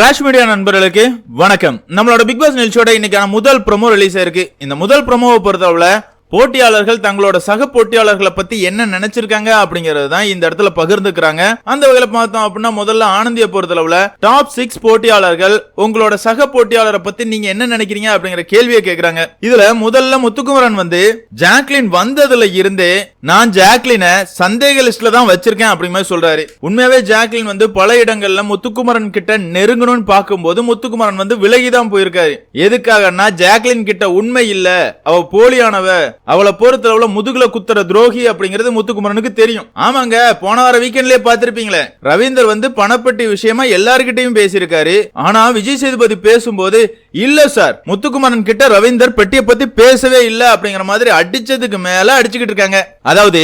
Rash media நண்பர்களுக்கு வணக்கம். நம்மளோட பிக் பாஸ் நிகழ்ச்சியோட இன்னைக்கான முதல் ப்ரோமோ ரிலீஸ் ஆயிருக்கு இந்த முதல் ப்ரோமோவை பொறுத்தளவுல போட்டியாளர்கள் தங்களோட சக போட்டியாளர்களை பத்தி என்ன நினைச்சிருக்காங்க அப்படிங்கறது தான் இந்த இடத்துல பகிர்ந்துக்கிறாங்க. அந்த வகையில பார்த்தோம் அப்படின்னா முதல்ல ஆனந்திய பொறுத்தளவுல டாப் சிக்ஸ் போட்டியாளர்கள் உங்களோட சக போட்டியாளரை பத்தி நீங்க என்ன நினைக்கிறீங்க அப்படிங்கிற கேள்வியை கேக்குறாங்க. இதுல முதல்ல முத்துக்குமரன் வந்து ஜாக்லின் வந்ததுல இருந்தே நான் ஜாக்லினை சந்தேக லிஸ்ட்ல தான் வச்சிருக்கேன் அப்படிங்கிற மாதிரி சொல்றாரு. உண்மையாவே ஜாக்லின் வந்து பல இடங்கள்ல முத்துக்குமரன் கிட்ட நெருங்கணும்னு பார்க்கும்போது முத்துக்குமரன் வந்து விலகி தான் போயிருக்காரு. எதுக்காகன்னா ஜாக்லின் கிட்ட உண்மை இல்ல. அவ போலியானவ. அவளை பொறுத்தளவுல முதுகுல குத்துற துரோகி அப்படிங்கிறது முத்துக்குமரனுக்கு தெரியும். ஆமாங்க போன வார வீக்கெண்ட்லயே பாத்திருப்பீங்களே ரவீந்தர் வந்து பணப்பட்டி விஷயமா எல்லார்கிட்டயும் பேசியிருக்காரு. ஆனா விஜய் சேதுபதி பேசும்போது இல்ல சார் முத்துக்குமரன் கிட்ட ரவீந்தர் பெட்டியை பத்தி பேசவே இல்ல அப்படிங்கிற மாதிரி அடிச்சதுக்கு மேல அடிச்சுக்கிட்டு இருக்காங்க. அதாவது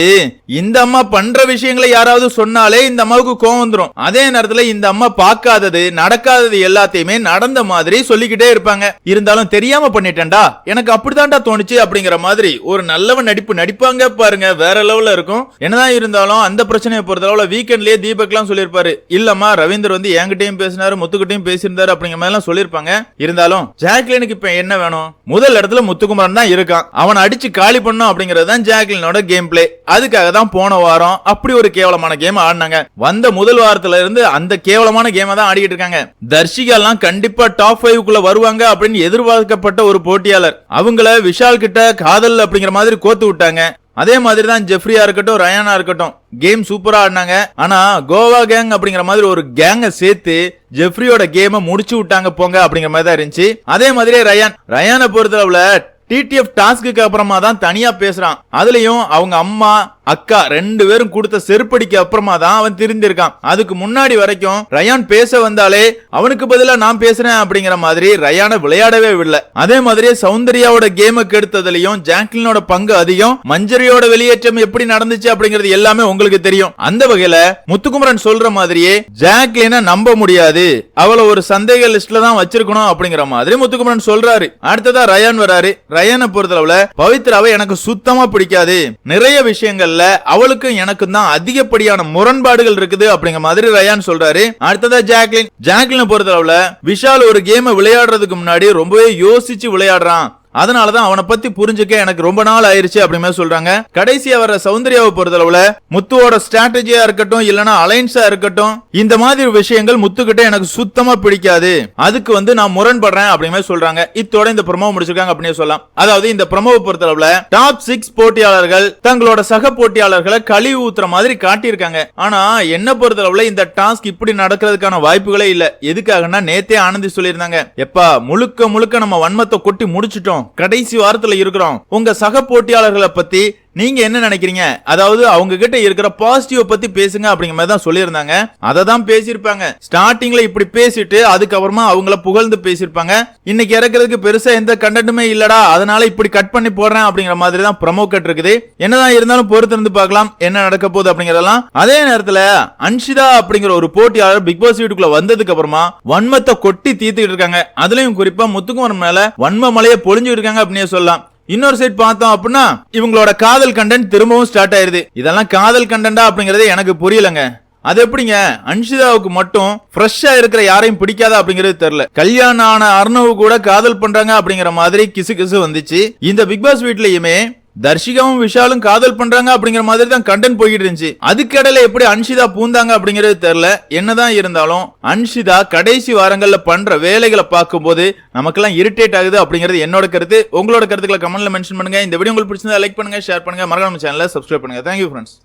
இந்த அம்மா பண்ற விஷயங்களை யாராவது சொன்னாலே இந்த அம்மாவுக்கு கோவம் வந்துரும். அதே நேரத்துல இந்த அம்மா பார்க்காதது நடக்காதது எல்லாத்தையுமே நடந்த மாதிரி சொல்லிக்கிட்டே இருப்பாங்க. இருந்தாலும் தெரியாம பண்ணிட்டேன்டா. எனக்கு அப்படிதான்டா தோணுச்சு அப்படிங்கிற மாதிரி ஒரு நல்லவன் நடிப்பு நடிப்பாங்க பாருங்க வேற லெவல்ல இருக்கும். என்னதான் இருந்தாலும் அந்த பிரச்சனையை பொறுத்த அளவுல வீக்கெண்ட்லயே தீபக்லாம் சொல்லியிருப்பாரு. இல்லம்மா ரவீந்தர் வந்து என்கிட்டயும் பேசினாரு முத்துக்கிட்டையும் பேசியிருந்தாரு அப்படிங்கிற மாதிரி எல்லாம் சொல்லியிருப்பாங்க. இருந்தாலும் ஜாக்லினுக்கு இப்ப என்ன வேணும்? முதல் இடத்துல முத்துக்குமரன் தான் இருக்கான். அவனை அடிச்சு காலி பண்ணும் அப்படிங்கிறது தான் ஜாக்லினோட கேம் பிளே அதுக்காக தான் போன வாரம் அப்படி ஒரு கேவலமான கேம் ஆடினாங்க. வந்த முதல் வாரத்துல இருந்து அந்த கேவலமான கேமை தான் ஆடிக்கிட்டு இருக்காங்க. தர்ஷிகா எல்லாம் கண்டிப்பா டாப் ஃபைவ் குள்ள வருவாங்க அப்படின்னு எதிர்பார்க்கப்பட்ட ஒரு போட்டியாளர். அவங்கள விஷால் கிட்ட காதல் அப்படிங்கிற மாதிரி கோத்து விட்டாங்க. அதே மாதிரி தான் ஜெஃப்ரியா இருக்கட்டும் ரயானா இருக்கட்டும் கேம் சூப்பரா ஆடினாங்க. ஆனா கோவா கேங் அப்படிங்கிற மாதிரி ஒரு கேங்கை சேர்த்து ஜெஃப்ரியோட கேமை முடிச்சு விட்டாங்க போங்க அப்படிங்கிற மாதிரி தான் இருந்துச்சு. அதே மாதிரியே ரயான் ரயானை பொறுத்தளவுல டிடிஎஃப் டாஸ்க்கு அப்புறமா தான் தனியா பேசுறான். அதுலயும் அவங்க அம்மா அக்கா ரெண்டு பேரும் கொடுத்த செருப்படிக்கு அப்புறமா தான் அவன் திருந்திருக்கான். அதுக்கு முன்னாடி வரைக்கும் ரயான் பேச வந்தாலே அவனுக்கு பதிலா நான் பேசுறேன் அப்படிங்கிற மாதிரி ரயானை விளையாடவே விடல. அதே மாதிரி சௌந்தர்யாவோட கேம கெடுத்ததுலயும் ஜாக்லினோட பங்கு அதிகம் மஞ்சரியோட வெளியேற்றம் எப்படி நடந்துச்சு அப்படிங்கிறது எல்லாமே உங்களுக்கு தெரியும். அந்த வகையில முத்துக்குமரன் சொல்ற மாதிரியே ஜாக்லினை நம்ப முடியாது. அவளை ஒரு சந்தேக லிஸ்ட்ல தான் வச்சிருக்கணும் அப்படிங்கிற மாதிரி முத்துக்குமரன் சொல்றாரு. அடுத்ததா ரயான் வராரு. ரயனை பொறுத்தளவுல பவித்ராவை எனக்கு சுத்தமா பிடிக்காது. நிறைய விஷயங்கள்ல அவளுக்கும் எனக்கும் தான் அதிகப்படியான முரண்பாடுகள் இருக்குது அப்படிங்கிற மாதிரி ரயான் சொல்றாரு. அடுத்ததா ஜாக்லின். ஜாக்லின் பொறுத்தளவுல விஷால் ஒரு கேமை விளையாடுறதுக்கு முன்னாடி ரொம்பவே யோசிச்சு விளையாடுறான். அதனாலதான் அவனை பத்தி புரிஞ்சுக்க எனக்கு ரொம்ப நாள் ஆயிருச்சு அப்படின்னு சொல்றாங்க. கடைசியா வர சௌந்தர்யாவை பொறுத்தளவுல முத்துவோட ஸ்ட்ராட்டஜியா இருக்கட்டும் இல்லனா அலைன்ஸா இருக்கட்டும் இந்த மாதிரி விஷயங்கள் முத்துக்கிட்ட எனக்கு சுத்தமா பிடிக்காது. அதுக்கு வந்து நான் முரண்படுறேன் அப்படின்னு சொல்றாங்க. இத்தோட இந்த ப்ரமோ முடிச்சிருக்காங்க அப்படின்னு சொல்லலாம். அதாவது இந்த பிரமோவை பொறுத்தளவுல டாப் சிக்ஸ் போட்டியாளர்கள் தங்களோட சக போட்டியாளர்களை கழிவு ஊத்துற மாதிரி காட்டியிருக்காங்க. ஆனா என்ன பொறுத்தளவுல இந்த டாஸ்க் இப்படி நடக்கிறதுக்கான வாய்ப்புகளே இல்ல. எதுக்காகன்னா நேத்தே ஆனந்தி சொல்லியிருந்தாங்க. எப்பா முழுக்க முழுக்க நம்ம வன்மத்தை கொட்டி முடிச்சிட்டோம். கடைசி வாரத்துல இருக்கிறோம். உங்க சக போட்டியாளர்களை பத்தி நீங்க என்ன நினைக்கிறீங்க? அதாவது அவங்க கிட்ட இருக்கிற பாசிட்டிவ் பத்தி பேசுங்க அப்படிங்கிற மாதிரி தான் சொல்லியிருந்தாங்க. அதை தான் பேசியிருப்பாங்க. ஸ்டார்டிங்ல இப்படி பேசிட்டு அதுக்கப்புறமா அவங்கள புகழ்ந்து பேசியிருப்பாங்க. இன்னைக்கு இறக்குறதுக்கு பெருசா எந்த கண்டென்ட்டுமே இல்லடா அதனால இப்படி கட் பண்ணி போடுறேன் அப்படிங்கிற மாதிரி தான் ப்ரமோ கட் இருக்குது. என்னதான் இருந்தாலும் பொறுத்திருந்து பார்க்கலாம் என்ன நடக்க போகுது அப்படிங்கறதெல்லாம். அதே நேரத்துல அன்ஷிதா அப்படிங்கிற ஒரு போட்டியாளர் பிக் பாஸ் வீட்டுக்குள்ள வந்ததுக்கு அப்புறமா வன்மத்தை கொட்டி தீர்த்துக்கிட்டு இருக்காங்க. அதுலயும் குறிப்பா முத்துக்குமரன் மேல வன்ம மலையை பொழிஞ்சுட்டு இருக்காங்க அப்படின்னு சொல்லலாம். இன்னொரு சைட் பார்த்தோம் அப்படின்னா இவங்களோட காதல் கண்டென்ட் திரும்பவும் ஸ்டார்ட் ஆயிருது. இதெல்லாம் காதல் கண்டென்டா அப்படிங்கறது எனக்கு புரியலங்க. அது எப்படிங்க? அன்ஷிதாவுக்கு மட்டும் ஃப்ரெஷ்ஷா இருக்கிற யாரையும் பிடிக்காதா அப்படிங்கிறது தெரியல. கல்யாணம் ஆன அர்ணவ் கூட காதல் பண்றாங்க அப்படிங்கிற மாதிரி கிசு கிசு வந்துச்சு. இந்த பிக் பாஸ் வீட்லயுமே தர்ஷிகாவும் விஷாலும் காதல் பண்றாங்க அப்படிங்கிற மாதிரி தான் கண்டென்ட் போய்கிட்டு இருந்துச்சு. அதுக்கடையில எப்படி அன்ஷிதா பூந்தாங்க அப்படிங்கிறது தெரியல. என்னதான் இருந்தாலும் அன்ஷிதா கடைசி வாரங்கள்ல பண்ற வேலைகளை பார்க்கும்போது நமக்கெல்லாம் இரிட்டேட் ஆகுது அப்படிங்கிறது என்னோட கருத்து. உங்களோட கருத்துக்களை கமெண்ட்ல மென்ஷன் பண்ணுங்க. இந்த வீடியோ உங்களுக்கு பிடிச்சிருந்தா லைக் பண்ணுங்க ஷேர் பண்ணுங்க. மறக்காம சேனலை சப்ஸ்கிரைப் பண்ணுங்க. Thank you friends